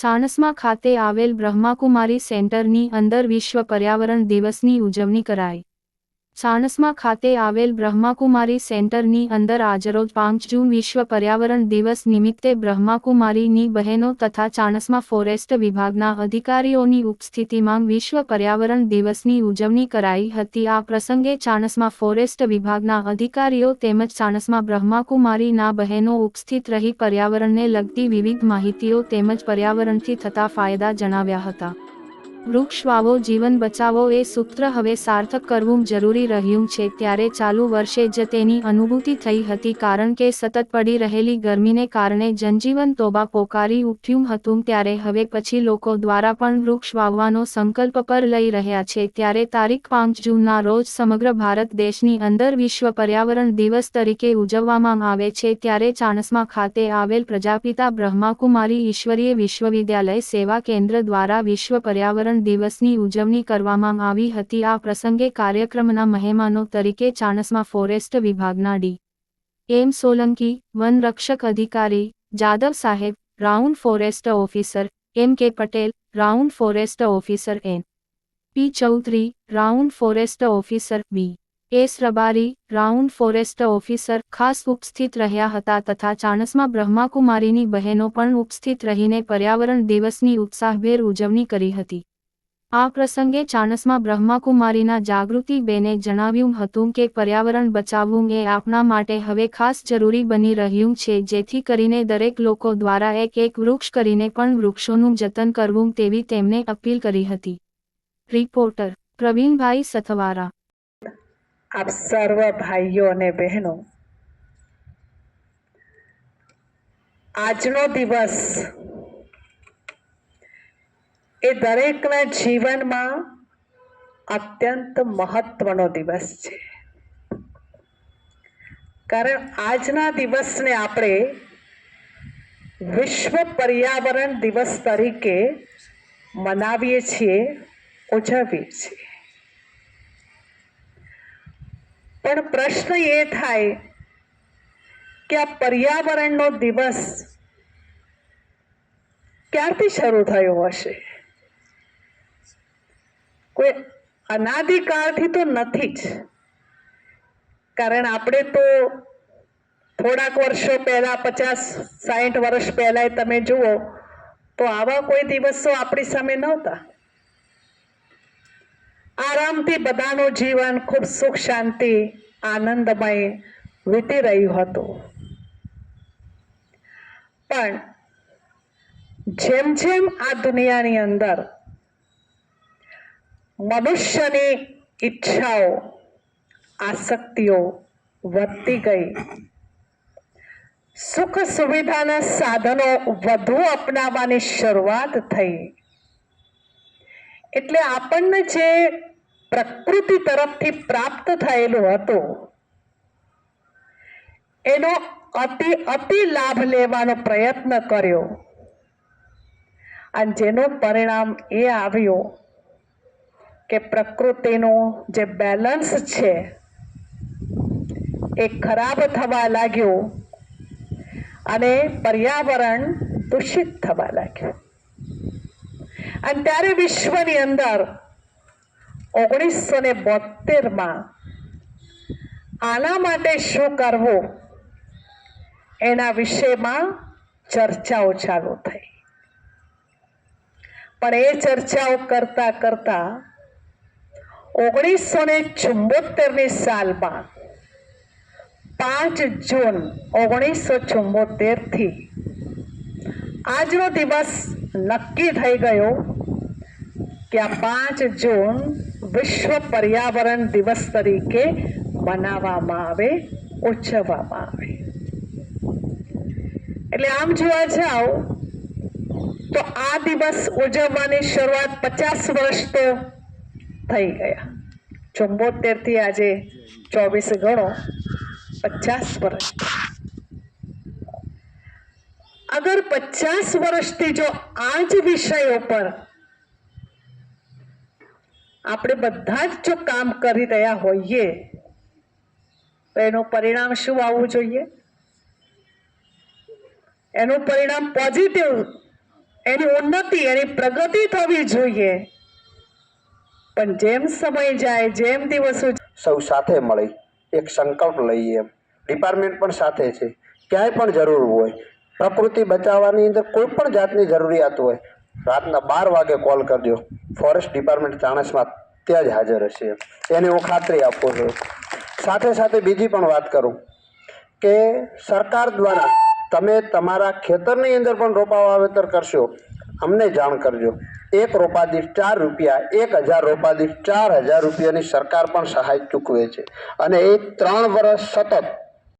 સાણસમા ખાતે આવેલ બ્રહ્માકુમારી સેન્ટરની અંદર વિશ્વ પર્યાવરણ દિવસની ઉજવણી કરાઈ. સાણસમા ખાતે આવેલ બ્રહ્માકુમારી સેન્ટરની અંદર આજરોજ પાંચ જૂન વિશ્વ પર્યાવરણ દિવસ નિમિત્તે બ્રહ્માકુમારીની બહેનો તથા ચાણસમાં ફોરેસ્ટ વિભાગના અધિકારીઓની ઉપસ્થિતિમાં વિશ્વ પર્યાવરણ દિવસની ઉજવણી કરાઈ હતી. આ પ્રસંગે ચાણસમાં ફોરેસ્ટ વિભાગના અધિકારીઓ તેમજ ચાણસમાં બ્રહ્માકુમારીના બહેનો ઉપસ્થિત રહી પર્યાવરણને લગતી વિવિધ માહિતીઓ તેમજ પર્યાવરણથી થતા ફાયદા જણાવ્યા હતા. વૃક્ષ વાવો, જીવન બચાવો એ સૂત્ર હવે સાર્થક કરવું જરૂરી રહ્યું છે. ત્યારે ચાલુ વર્ષે જ તેની અનુભૂતિ થઈ હતી કારણ કે સતત પડી રહેલી ગરમીને કારણે જનજીવન તોબા પોકારી ઉઠ્યું હતું. ત્યારે હવે પછી લોકો દ્વારા પણ વૃક્ષ વાવવાનો સંકલ્પ પર લઈ રહ્યા છે. ત્યારે તારીખ પાંચ જૂનના રોજ સમગ્ર ભારત દેશની અંદર વિશ્વ પર્યાવરણ દિવસ તરીકે ઉજવવામાં આવે છે. ત્યારે ચાણસમા ખાતે આવેલ પ્રજાપિતા બ્રહ્માકુમારી ઈશ્વરીય વિશ્વવિદ્યાલય સેવા કેન્દ્ર દ્વારા વિશ્વ પર્યાવરણ દિવસની ઉજવણી કરવામાં આવી હતી. આ પ્રસંગે કાર્યક્રમના મહેમાનો તરીકે ચાણસમા ફોરેસ્ટ વિભાગના ડી. એમ. સોલંકી વનરક્ષક અધિકારી, જાદવ સાહેબ, round forest officer, M. K. Patel, round forest officer N. P. Chaudhary, round forest officer B. S. Rabari, round forest officer ખાસ ઉપસ્થિત રહ્યા હતા તથા ચાણસમાં બ્રહ્માકુમારીની બહેનો પણ ઉપસ્થિત રહીને પર્યાવરણ દિવસની ઉત્સાહભેર ઉજવણી કરી હતી. આ પ્રસંગે ચાણસ્મા બ્રહ્માકુમારીના જાગૃતિ બેને જણાવ્યું હતું કે પર્યાવરણ બચાવવું એ આપણા માટે હવે ખાસ જરૂરી બની રહ્યું છે, જેથી કરીને દરેક લોકો દ્વારા એક એક વૃક્ષ કરીને પણ વૃક્ષોનું જતન કરવું તેવી તેમણે અપીલ કરી હતી. રિપોર્ટર પ્રવીણભાઈ સથવારા. આપ સર્વ ભાઈઓ અને બહેનો, આજનો દિવસ એ દરેકના જીવનમાં અત્યંત મહત્વનો દિવસ છે. કારણ આજના દિવસને આપણે વિશ્વ પર્યાવરણ દિવસ તરીકે મનાવીએ છીએ, ઉજવીએ છીએ. પણ પ્રશ્ન એ થાય કે આ પર્યાવરણનો દિવસ ક્યારથી શરૂ થયો હશે? કોઈ અનાદિકાળથી તો નથી જ. કારણ આપણે તો થોડાક વર્ષો પહેલા, પચાસ સાઠ વર્ષ પહેલા તમે જુઓ, તો આવા કોઈ દિવસો આપણી સામે નહોતા. આરામથી બધાનું જીવન ખૂબ સુખ, શાંતિ, આનંદમય વીતી રહ્યું હતું. પણ જેમ જેમ આ દુનિયાની અંદર મનુષ્યની ઈચ્છાઓ, આસક્તિઓ વધતી ગઈ. સુખ સુવિધાના સાધનો વધુ અપનાવવાની શરૂઆત થઈ. એટલે આપણને જે પ્રકૃતિ તરફથી પ્રાપ્ત થયેલું હતું, એનો અતિ અતિ લાભ લેવાનો પ્રયત્ન કર્યો. અને જેનું પરિણામ એ આવ્યું કે પ્રકૃતિનું જે બેલેન્સ છે, એ ખરાબ થવા લાગ્યું અને પર્યાવરણ દૂષિત થવા લાગ્યું. અને ત્યારે વિશ્વની અંદર ઓગણીસો ને બોતેરમાં આના માટે શું કરવું? એના વિશેમાં ચર્ચાઓ ચાલુ થઈ. પણ એ ચર્ચાઓ કરતા કરતા ઓગણીસો ને ચુંબોતેરની સાલમાં પાંચ જૂન ઓગણીસો ચુંબોતેરથી આજનો દિવસ નક્કી થઈ ગયો કે આ પાંચ જૂન વિશ્વ પર્યાવરણ દિવસ તરીકે મનાવવામાં આવે, ઉજવવામાં આવે. એટલે આમ જોવા જાઓ, તો આ દિવસ ઉજવવાની શરૂઆત પચાસ વર્ષ તો થઈ ગયા. ચુંબોતેરથી આજે ચોવીસ ગણો પચાસ વર્ષ. અગર પચાસ વર્ષથી જો આ જ વિષયો પર આપણે બધા જ જો કામ કરી રહ્યા હોઈએ, તો એનું પરિણામ શું આવવું જોઈએ? એનું પરિણામ પોઝિટિવ એની ઉન્નતિ, એની પ્રગતિ થવી જોઈએ. પણ જેમ સમય જાય, જેમ દિવસો સૌ સાથે મળી, એક સંકલ્પ લઈએ ડિપાર્ટમેન્ટ પણ સાથે છે. ક્યાંય પણ જરૂર હોય, પ્રકૃતિ બચાવવાની અંદર કોઈ પણ જાતની જરૂરિયાત હોય, રાતના બાર વાગે કોલ કરજો. ફોરેસ્ટ ડિપાર્ટમેન્ટ ચાણસમાં ત્યાં જ હાજર હશે એની હું ખાતરી આપું છું. સાથે સાથે બીજી પણ વાત કરું કે સરકાર દ્વારા તમે તમારા ખેતરની અંદર પણ રોપા વાવેતર કરશો. અમને જાણ કરજો. એક રોપા દીઠ ચાર રૂપિયા, એક હજાર રોપા દીઠ ચાર હજાર રૂપિયાની સરકાર પણ સહાય ચૂકવે છે. અને એ ત્રણ વર્ષ સતત